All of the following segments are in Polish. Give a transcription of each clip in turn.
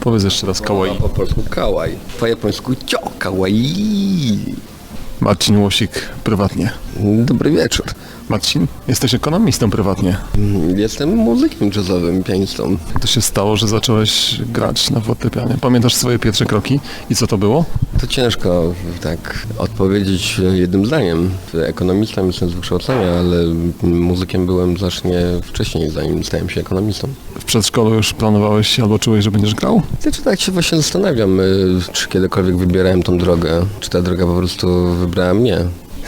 Powiedz jeszcze raz kawaii. Po polsku kałaj, po japońsku cio, kawaii. Marcin Łosik, prywatnie. Dobry wieczór. Marcin, jesteś ekonomistą prywatnie. Jestem muzykiem jazzowym, pianistą. Jak to się stało, że zacząłeś grać na fortepianie? Pamiętasz swoje pierwsze kroki i co to było? To ciężko tak odpowiedzieć jednym zdaniem. Ekonomistą jestem z wykształcenia, ale muzykiem byłem znacznie wcześniej, zanim stałem się ekonomistą. W przedszkolu już planowałeś albo czułeś, że będziesz grał? Znaczy tak się właśnie zastanawiam, y, czy kiedykolwiek wybierałem tą drogę, czy ta droga po prostu wybrała mnie.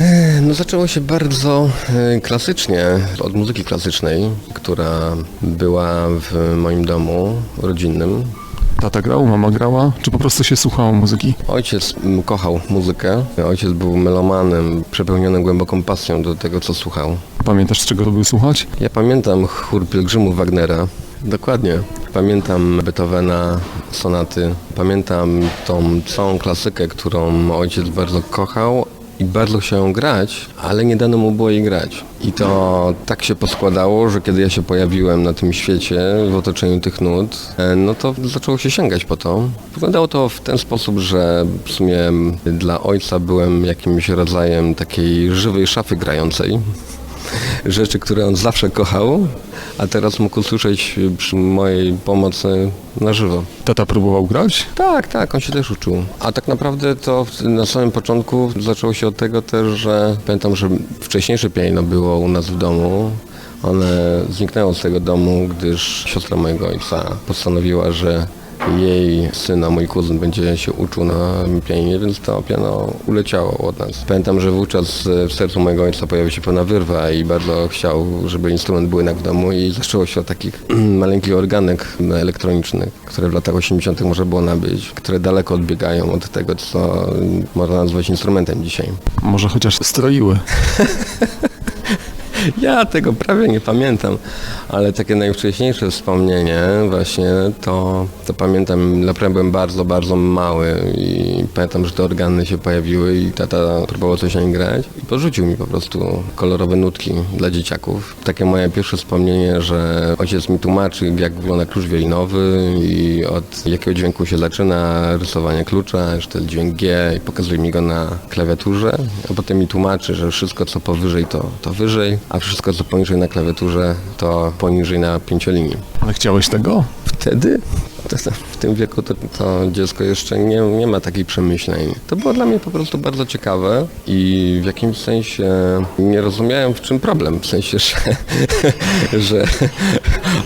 E, No zaczęło się bardzo e, klasycznie, od muzyki klasycznej, która była w moim domu rodzinnym. Tata grał, mama grała, czy po prostu się słuchało muzyki? Ojciec kochał muzykę, ojciec był melomanem, przepełniony głęboką pasją do tego, co słuchał. Pamiętasz, z czego lubił słuchać? Ja pamiętam chór pielgrzymów Wagnera. Dokładnie. Pamiętam Beethovena, sonaty. Pamiętam tą całą klasykę, którą ojciec bardzo kochał i bardzo chciał grać, ale nie dano mu było jej grać. I to tak się poskładało, że kiedy ja się pojawiłem na tym świecie, w otoczeniu tych nut, e, no to zaczęło się sięgać po to. Wyglądało to w ten sposób, że w sumie dla ojca byłem jakimś rodzajem takiej żywej szafy grającej rzeczy, które on zawsze kochał, a teraz mógł usłyszeć przy mojej pomocy na żywo. Tata próbował grać? Tak, tak, on się też uczył. A tak naprawdę to na samym początku zaczęło się od tego też, że pamiętam, że wcześniejsze pianino było u nas w domu. One zniknęło z tego domu, gdyż siostra mojego ojca postanowiła, że jej syna, mój kuzyn, będzie się uczył na pianinie, więc to piano uleciało od nas. Pamiętam, że wówczas e, w sercu mojego ojca pojawiła się pewna wyrwa i bardzo chciał, żeby instrument był jednak w domu i zaczęło się od takich maleńkich organek elektronicznych, które w latach 80. można było nabyć, które daleko odbiegają od tego, co można nazwać instrumentem dzisiaj. Może chociaż stroiły. Ja tego prawie nie pamiętam, ale takie najwcześniejsze wspomnienie właśnie to, to pamiętam, naprawdę byłem bardzo, bardzo mały i pamiętam, że te organy się pojawiły i tata próbował coś na nie grać i porzucił mi po prostu kolorowe nutki dla dzieciaków. Takie moje pierwsze wspomnienie, że ojciec mi tłumaczy, jak wygląda klucz wielinowy i od jakiego dźwięku się zaczyna rysowanie klucza, jest dźwięk G i pokazuje mi go na klawiaturze, a potem mi tłumaczy, że wszystko co powyżej to, to wyżej, a wszystko co poniżej na klawiaturze to poniżej na pięciolinii. Ale chciałeś tego? Wtedy, w tym wieku, to, to dziecko jeszcze nie, nie ma takich przemyśleń. To było dla mnie po prostu bardzo ciekawe i w jakimś sensie nie rozumiałem w czym problem. W sensie, że, że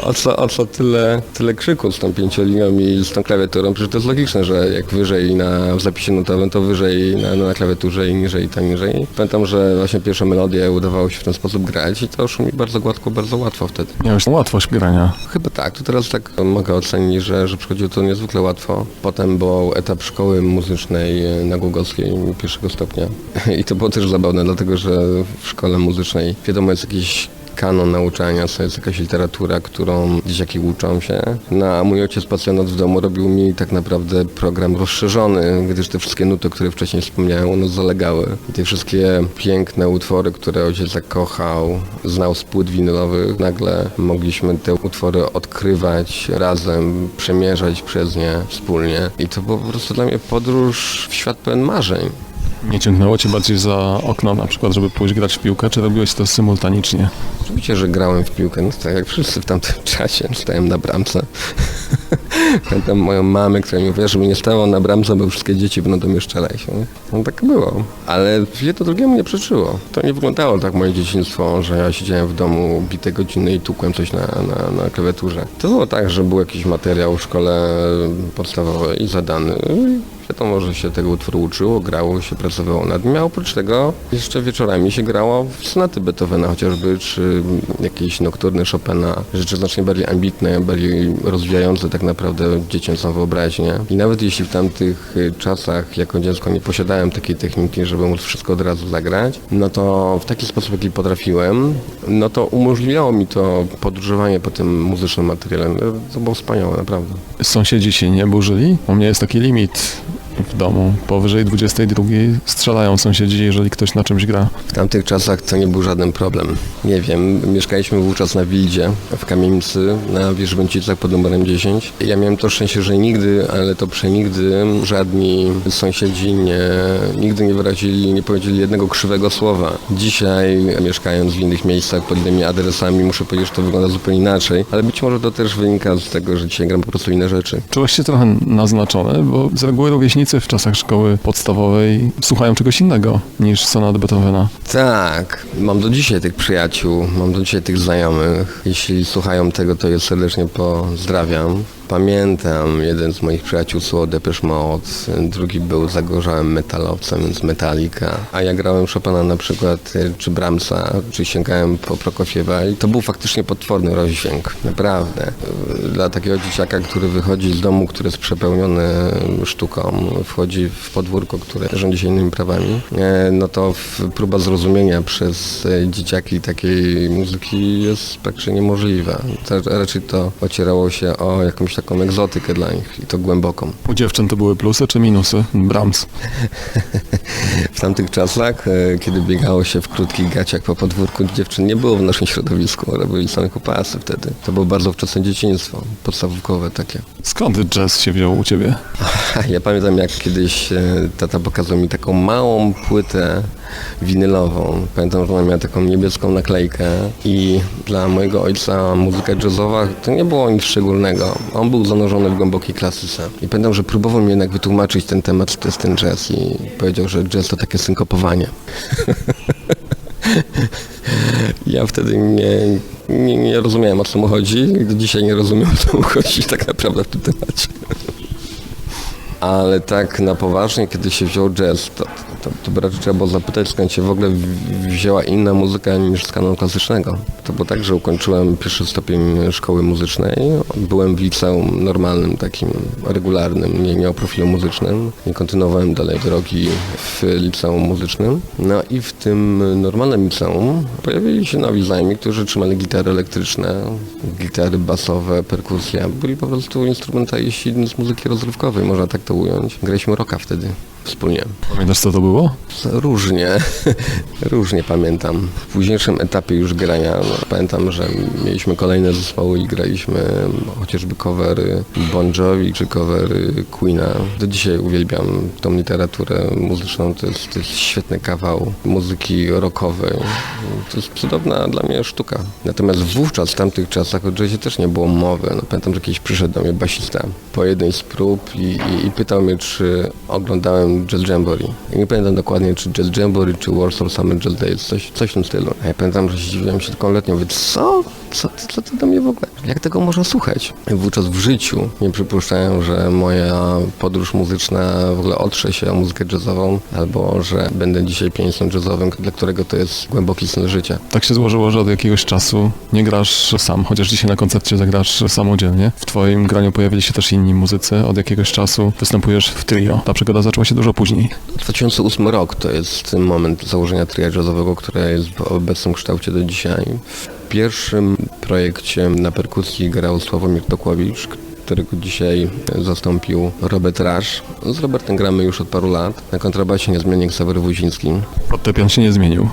o, co, o co tyle, tyle krzyku z tą pięciolinią i z tą klawiaturą. Przecież to jest logiczne, że jak wyżej na, w zapisie notowym, to wyżej na, na klawiaturze i niżej to niżej. Pamiętam, że właśnie pierwsze melodie udawało się w ten sposób grać i to szło mi bardzo gładko, bardzo łatwo wtedy. Miałeś łatwość grania. Chyba tak, to teraz tak mogę ocenić, że, że przychodziło to niezwykle łatwo. Potem był etap szkoły muzycznej na Głogowskiej pierwszego stopnia i to było też zabawne, dlatego że w szkole muzycznej wiadomo jest jakiś kanon nauczania, co jest jakaś literatura, którą dzieciaki uczą się. No, a mój ojciec pasjonat w domu robił mi tak naprawdę program rozszerzony, gdyż te wszystkie nuty, o których wcześniej wspomniałem, one zalegały. Te wszystkie piękne utwory, które ojciec zakochał, znał z płyt winylowych, nagle mogliśmy te utwory odkrywać razem, przemierzać przez nie wspólnie. I to było po prostu dla mnie podróż w świat pełen marzeń. Nie ciągnęło cię bardziej za okno na przykład, żeby pójść grać w piłkę, czy robiłeś to symultanicznie? Oczywiście, że grałem w piłkę, no, tak jak wszyscy w tamtym czasie, stałem na bramce. Pamiętam moją mamę, która mi mówiła, żeby nie stało na bramce, bo wszystkie dzieci będą do mnie strzelać. No, no tak było. Ale jedno drugiemu nie przeczyło. To nie wyglądało tak moje dzieciństwo, że ja siedziałem w domu bite godziny i tukłem coś na, na, na klawiaturze. To było tak, że był jakiś materiał w szkole podstawowej zadany. Że się tego utworu uczyło, grało się, pracowało nad nim, a oprócz tego jeszcze wieczorami się grało w sonaty Beethovena chociażby, czy jakieś nokturny Chopina, rzeczy znacznie bardziej ambitne, bardziej rozwijające tak naprawdę dziecięcą wyobraźnię. I nawet jeśli w tamtych y, czasach jako dziecko nie posiadałem takiej techniki, żeby móc wszystko od razu zagrać, no to w taki sposób, jaki potrafiłem, no to umożliwiało mi to podróżowanie po tym muzycznym materiale. To było wspaniałe, naprawdę. Sąsiedzi się nie burzyli? U mnie jest taki limit w domu. Powyżej 22 strzelają sąsiedzi, jeżeli ktoś na czymś gra. W tamtych czasach to nie był żaden problem. Nie wiem, mieszkaliśmy wówczas na Wildzie, w kamienicy, na Wierzbęcicach pod numerem 10. Ja miałem to szczęście, że nigdy, ale to przenigdy żadni sąsiedzi nie, nigdy nie wyrazili, nie powiedzieli jednego krzywego słowa. Dzisiaj, mieszkając w innych miejscach pod innymi adresami, muszę powiedzieć, że to wygląda zupełnie inaczej, ale być może to też wynika z tego, że dzisiaj gram po prostu inne rzeczy. Czułeś się trochę naznaczony, bo z reguły rówieśnicy w czasach szkoły podstawowej słuchają czegoś innego niż sonat Beethovena. Tak, mam do dzisiaj tych przyjaciół, mam do dzisiaj tych znajomych. Jeśli słuchają tego, to je serdecznie pozdrawiam. Pamiętam, jeden z moich przyjaciół słuchał Depeche Mode, drugi był zagorzałym metalowcem, więc Metallica. A ja grałem Chopina na przykład, y, czy Brahmsa, czy sięgałem po Prokofiewa i to był faktycznie potworny rozdźwięk, naprawdę. Dla takiego dzieciaka, który wychodzi z domu, który jest przepełniony sztuką, wchodzi w podwórko, które rządzi się innymi prawami, e, no to próba zrozumienia przez e, dzieciaki takiej muzyki jest praktycznie niemożliwa. Raczej to ocierało się o jakąś taką egzotykę dla nich i to głęboką. U dziewczyn to były plusy czy minusy? Brahms. W tamtych czasach, e, kiedy biegało się w krótkich gaciach po podwórku, dziewczyn nie było w naszym środowisku, robili same kupasy wtedy. To było bardzo wczesne dzieciństwo, podstawówkowe takie. Skąd jazz się wziął u ciebie? Ja pamiętam jak kiedyś e, tata pokazał mi taką małą płytę winylową. Pamiętam, że ona miała taką niebieską naklejkę i dla mojego ojca muzyka jazzowa to nie było nic szczególnego. On był zanurzony w głębokiej klasyce. I pamiętam, że próbował mi jednak wytłumaczyć ten temat, co to jest ten jazz i powiedział, że jazz to takie synkopowanie. Ja wtedy nie, nie, nie rozumiałem o co mu chodzi i do dzisiaj nie rozumiem o co mu chodzi tak naprawdę w tym temacie. Ale tak na poważnie, kiedy się wziął jazz, to, to, to by raczej trzeba było zapytać, skąd się w ogóle wzięła inna muzyka niż z kanonu klasycznego. To było tak, że ukończyłem pierwszy stopień szkoły muzycznej. Byłem w liceum normalnym, takim regularnym, nie miał profilu muzycznym. Nie kontynuowałem dalej drogi w liceum muzycznym. No i w tym normalnym liceum pojawili się nowi znajomi, którzy trzymali gitary elektryczne, gitary basowe, perkusja. Byli po prostu instrumentaliści z muzyki rozrywkowej, można tak to ująć. Graliśmy rocka wtedy wspólnie. Pamiętasz co to było? Różnie, różnie pamiętam. W późniejszym etapie już grania no, pamiętam, że mieliśmy kolejne zespoły i graliśmy chociażby covery Bon Jovi czy covery Queena. Do dzisiaj uwielbiam tą literaturę muzyczną, to jest, to jest świetny kawał muzyki rockowej. To jest cudowna dla mnie sztuka. Natomiast wówczas, w tamtych czasach o jazzie też nie było mowy. No, pamiętam, że kiedyś przyszedł do mnie basista po jednej z prób i, i, i pytał mnie, czy oglądałem Jazz Jamboree. Nie pamiętam dokładnie, czy Jazz Jamboree, czy Warsaw Summer Jazz Days, coś, coś w tym stylu. Ja pamiętam, że zdziwiłem się taką letnią, mówię, co? Co co ty do mnie w ogóle? Jak tego można słuchać? Wówczas w życiu nie przypuszczałem, że moja podróż muzyczna w ogóle otrze się o muzykę jazzową, albo że będę dzisiaj pianistą jazzowym, dla którego to jest głęboki styl życia. Tak się złożyło, że od jakiegoś czasu nie grasz sam, chociaż dzisiaj na koncercie zagrasz samodzielnie. W twoim graniu pojawili się też inni muzycy. Od jakiegoś czasu występujesz w trio. Ta przygoda zaczęła się dużo później. 2008 rok to jest ten moment założenia tria jazzowego, które jest w obecnym kształcie do dzisiaj. W pierwszym projekcie na perkusji grał Sławomir Dokłowicz, którego dzisiaj zastąpił Robert Rasz. Z Robertem gramy już od paru lat. Na kontrabasie niezmiennie Ksawery Woziński. Fortepian się nie zmienił.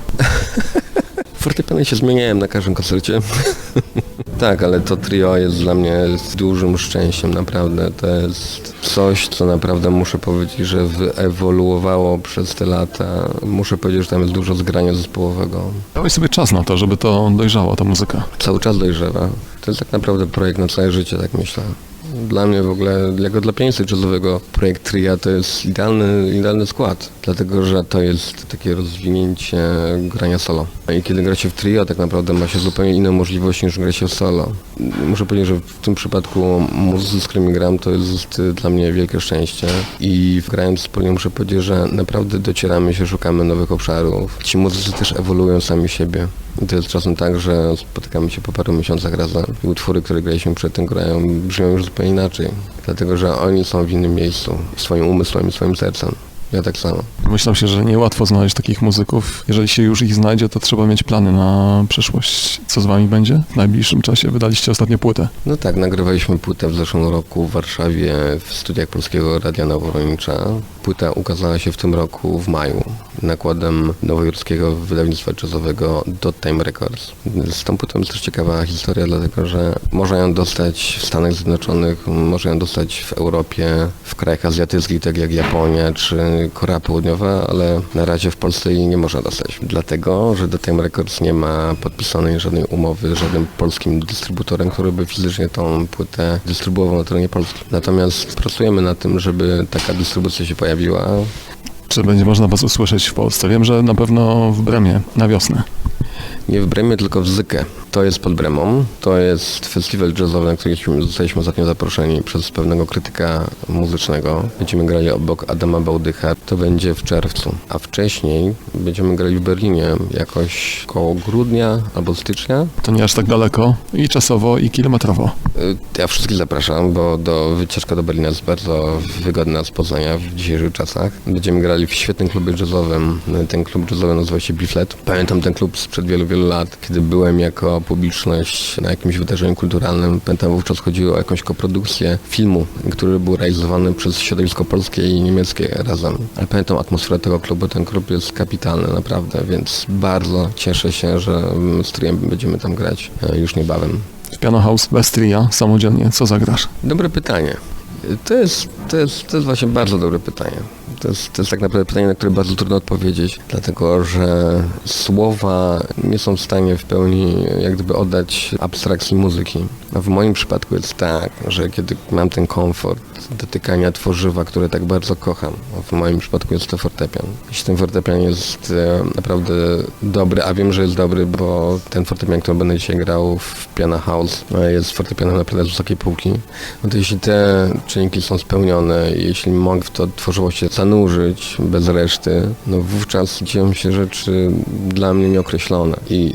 Fortepiany się zmieniałem na każdym koncercie. tak, ale to trio jest dla mnie dużym szczęściem, naprawdę. To jest coś, co naprawdę muszę powiedzieć, że wyewoluowało przez te lata. Muszę powiedzieć, że tam jest dużo zgrania zespołowego. Dałeś sobie czas na to, żeby to dojrzało, ta muzyka. Cały czas dojrzewa. To jest tak naprawdę projekt na całe życie, tak myślę. Dla mnie w ogóle, jako dla pianisty jazzowego, projekt tria to jest idealny, idealny skład, dlatego że to jest takie rozwinięcie grania solo. I kiedy gra się w trio, tak naprawdę ma się zupełnie inne możliwości niż gra się solo. Muszę powiedzieć, że w tym przypadku muzycy, z którymi gram, to jest dla mnie wielkie szczęście. I grając wspólnie muszę powiedzieć, że naprawdę docieramy się, szukamy nowych obszarów. Ci muzycy też ewoluują sami siebie. To jest czasem tak, że spotykamy się po paru miesiącach razem i utwory, które graliśmy przedtem grają, brzmią już zupełnie inaczej. Dlatego, że oni są w innym miejscu, swoim umysłem i swoim sercem. Ja tak samo. Myślę się, że niełatwo znaleźć takich muzyków. Jeżeli się już ich znajdzie, to trzeba mieć plany na przyszłość. Co z wami będzie w najbliższym czasie? Wydaliście ostatnio płetę. No tak, nagrywaliśmy płytę w zeszłym roku w Warszawie w studiach Polskiego Radia Noworodnicza. Płyta ukazała się w tym roku w maju nakładem nowojorskiego wydawnictwa jazzowego Dot Time Records. Z tą płytą jest też ciekawa historia, dlatego że można ją dostać w Stanach Zjednoczonych, można ją dostać w Europie, w krajach azjatyckich, tak jak Japonia czy Korea Południowa, ale na razie w Polsce jej nie można dostać. Dlatego, że Dot Time Records nie ma podpisanej żadnej umowy z żadnym polskim dystrybutorem, który by fizycznie tą płytę dystrybuował na terenie Polski. Natomiast pracujemy na tym, żeby taka dystrybucja się pojawiła. Czy będzie można was usłyszeć w Polsce? Wiem, że na pewno w Bremie na wiosnę. Nie w Bremie, tylko w Zykę. To jest pod Bremą. To jest festiwal jazzowy, na który zostaliśmy ostatnio zaproszeni przez pewnego krytyka muzycznego. Będziemy grali obok Adama Bałdycha. To będzie w czerwcu. A wcześniej będziemy grali w Berlinie jakoś koło grudnia albo stycznia. To nie aż tak daleko i czasowo, i kilometrowo. Y, Ja wszystkich zapraszam, bo do wycieczka do Berlina jest bardzo wygodna z Poznania w dzisiejszych czasach. Będziemy grali w świetnym klubie jazzowym. Ten klub jazzowy nazywa się Biflet. Pamiętam ten klub sprzed wielu, wielu lat, kiedy byłem jako publiczność na jakimś wydarzeniu kulturalnym. Pamiętam wówczas chodziło o jakąś koprodukcję filmu, który był realizowany przez środowisko polskie i niemieckie razem. Ale pamiętam atmosferę tego klubu. Ten klub jest kapitalny, naprawdę, więc bardzo cieszę się, że z Triem będziemy tam grać e, już niebawem. W Piano House bez tria, samodzielnie. Co zagrasz? Dobre pytanie. To jest, to jest, to jest właśnie bardzo dobre pytanie. To jest, to jest tak naprawdę pytanie, na które bardzo trudno odpowiedzieć, dlatego że słowa nie są w stanie w pełni jak gdyby oddać abstrakcji muzyki. A w moim przypadku jest tak, że kiedy mam ten komfort dotykania tworzywa, które tak bardzo kocham, a w moim przypadku jest to fortepian. Jeśli ten fortepian jest e, naprawdę dobry, a wiem, że jest dobry, bo ten fortepian, który będę dzisiaj grał w Piano House e, jest fortepianem naprawdę z wysokiej półki, no to jeśli te czynniki są spełnione, jeśli mogę w to tworzywo się zanurzyć bez reszty, no wówczas dzieją się rzeczy dla mnie nieokreślone i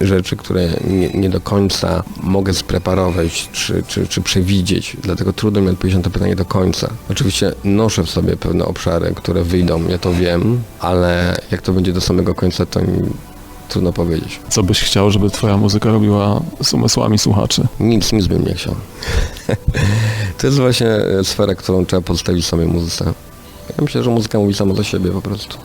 rzeczy, które nie, nie do końca mogę spreparować czy, czy, czy przewidzieć, dlatego trudno mi odpowiedzieć na to pytanie do końca. Oczywiście noszę w sobie pewne obszary, które wyjdą, ja to wiem, ale jak to będzie do samego końca, to mi trudno powiedzieć. Co byś chciał, żeby twoja muzyka robiła z umysłami słuchaczy? Nic, nic bym nie chciał. to jest właśnie sfera, którą trzeba pozostawić samej muzyce. Ja myślę, że muzyka mówi sama za siebie po prostu.